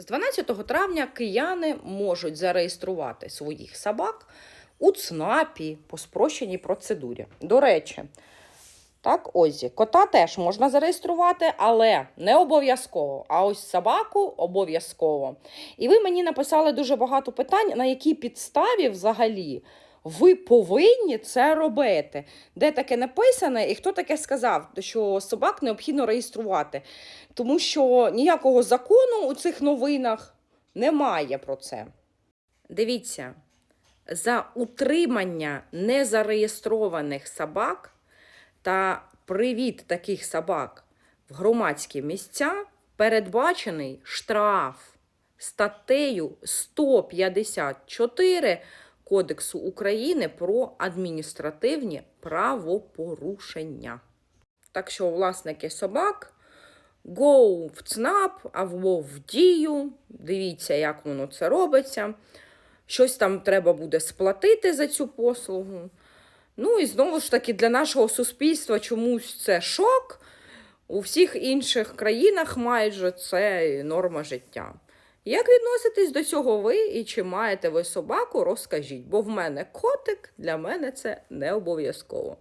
З 12 травня кияни можуть зареєструвати своїх собак у ЦНАПі по спрощеній процедурі. До речі, так, Озі, кота теж можна зареєструвати, але не обов'язково. А ось собаку обов'язково. І ви мені написали дуже багато питань, на якій підставі взагалі ви повинні це робити. Де таке написане, і хто таке сказав, що собак необхідно реєструвати. Тому що ніякого закону у цих новинах немає про це. Дивіться, за утримання незареєстрованих собак та привід таких собак в громадські місця передбачений штраф статтею 154 Кодексу України про адміністративні правопорушення. Так що власники собак go в ЦНАП або в дію. Дивіться, як воно це робиться. Щось там треба буде сплатити за цю послугу. Ну і знову ж таки, для нашого суспільства чомусь це шок. У всіх інших країнах майже це норма життя. Як відноситесь до цього ви і чи маєте ви собаку, розкажіть, бо в мене котик, для мене це не обов'язково.